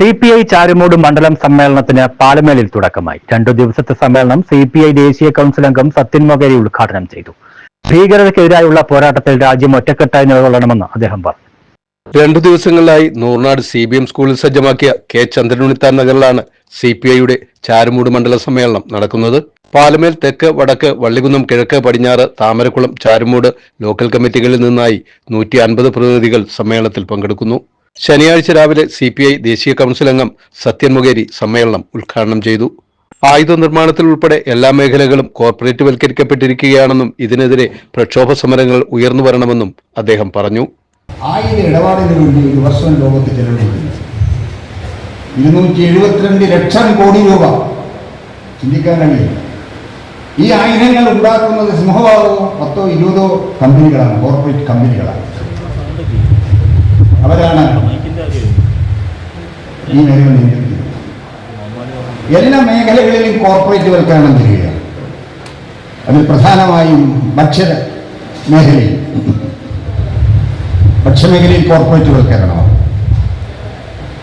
C P I Charummood മണ്ഡലം സമ്മേളനത്തിന് പാലമേലിൽ തുടക്കമായി. രണ്ടു ദിവസത്തെ സമ്മേളനം സി പി ഐ ദേശീയ കൌൺസിൽ അംഗം സത്യൻ മൊകേരി ഉദ്ഘാടനം ചെയ്തു. ഭീകരതയ്ക്കെതിരായുള്ള പോരാട്ടത്തിൽ രാജ്യം ഒറ്റക്കെട്ടായി നിലകൊള്ളണമെന്ന് അദ്ദേഹം പറഞ്ഞു. രണ്ടു ദിവസങ്ങളിലായി നൂർനാട് സി ബി എം സ്കൂളിൽ സജ്ജമാക്കിയ കെ ചന്ദ്രനുണിത്താൻ നഗറിലാണ് സി പി ഐയുടെ ചാരുമൂട് മണ്ഡല സമ്മേളനം നടക്കുന്നത്. പാലമേൽ തെക്ക് വടക്ക് വള്ളികുന്നം കിഴക്ക് പടിഞ്ഞാറ് താമരക്കുളം ചാരുമൂട് ലോക്കൽ കമ്മിറ്റികളിൽ നിന്നായി നൂറ്റി അൻപത് പ്രതിനിധികൾ സമ്മേളനത്തിൽ പങ്കെടുക്കുന്നു. ശനിയാഴ്ച രാവിലെ സി പി ഐ ദേശീയ കൌൺസിൽ അംഗം സത്യൻ മുഖേരി സമ്മേളനം ഉദ്ഘാടനം ചെയ്തു. ആയുധ നിർമ്മാണത്തിൽ ഉൾപ്പെടെ എല്ലാ മേഖലകളും കോർപ്പറേറ്റ് വൽക്കരിക്കപ്പെട്ടിരിക്കുകയാണെന്നും ഇതിനെതിരെ പ്രക്ഷോഭ സമരങ്ങൾ ഉയർന്നു വരണമെന്നും അദ്ദേഹം പറഞ്ഞു. ഒരു വർഷം ലക്ഷം കോടി രൂപ ഈ ആയുധങ്ങൾ ഉണ്ടാക്കുന്നത് സിംഹവാദമോ പത്തോ ഇരുപതോ കമ്പനികളാണ് കോർപ്പറേറ്റ് കമ്പനികളാണ്. അവരാണ് ഈ മേഖല നിയന്ത്രിക്കുന്നത് എല്ലാ മേഖലകളിലും കോർപ്പറേറ്റ് വൽക്കരണം ചെയ്യുക. അതിൽ പ്രധാനമായും ഭക്ഷ്യ മേഖലയിൽ. ഭക്ഷ്യമേഖലയിൽ കോർപ്പറേറ്റ് വൽക്കരണമാണ്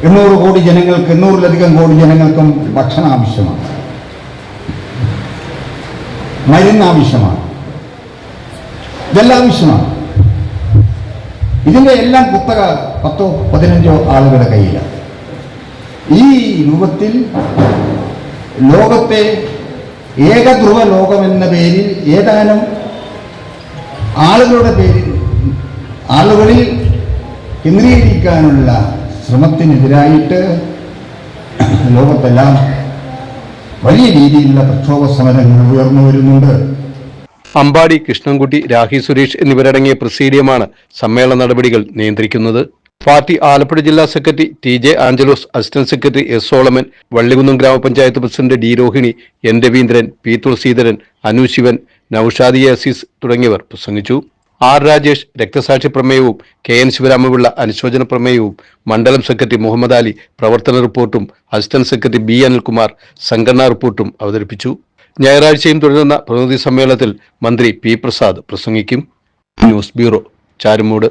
എണ്ണൂറ് കോടി ജനങ്ങൾക്ക് എണ്ണൂറിലധികം കോടി ജനങ്ങൾക്കും ഭക്ഷണം ആവശ്യമാണ്. മരുന്ന് ആവശ്യമാണ്. ഇതെല്ലാം ആവശ്യമാണ്. ഇതിന്റെ എല്ലാം കുത്തക പത്തോ പതിനഞ്ചോ ആളുകളുടെ കയ്യിലാണ് ഈ രൂപത്തിൽ ലോകത്തെ ഏകധ്രുവ ലോകം എന്ന പേരിൽ ഏതാനും ആളുകളുടെ പേരിൽ ആളുകളിൽ കേന്ദ്രീകരിക്കാനുള്ള ശ്രമത്തിനെതിരായിട്ട് ലോകത്തെല്ലാം വലിയ രീതിയിലുള്ള പ്രക്ഷോഭ സമരങ്ങൾ ഉയർന്നു വരുന്നുണ്ട്. അമ്പാടി കൃഷ്ണൻകുട്ടി രാഹി സുരേഷ് എന്നിവരടങ്ങിയ പ്രസീഡിയമാണ് സമ്മേളന നടപടികൾ നിയന്ത്രിക്കുന്നത്. പാർട്ടി ആലപ്പുഴ ജില്ലാ secretary T J Angelos assistant secretary S Solomon Vallikunnam ഗ്രാമപഞ്ചായത്ത് president D Rohini N Raveendran P Thulaseedharan Anu Sivan Noushadi Azeez തുടങ്ങിയവർ പ്രസംഗിച്ചു. ആർ രാജേഷ് രക്തസാക്ഷി പ്രമേയവും കെ എൻ ശിവരാമപിള്ള അനുശോചന പ്രമേയവും മണ്ഡലം സെക്രട്ടറി മുഹമ്മദ് അലി പ്രവർത്തന റിപ്പോർട്ടും അസിസ്റ്റന്റ് സെക്രട്ടറി ബി അനിൽകുമാർ സംഘടനാ റിപ്പോർട്ടും അവതരിപ്പിച്ചു. ഞായറാഴ്ചയും തുടരുന്ന പ്രതിനിധി സമ്മേളനത്തിൽ മന്ത്രി പി പ്രസാദ് പ്രസംഗിക്കും. News bureau Charummood.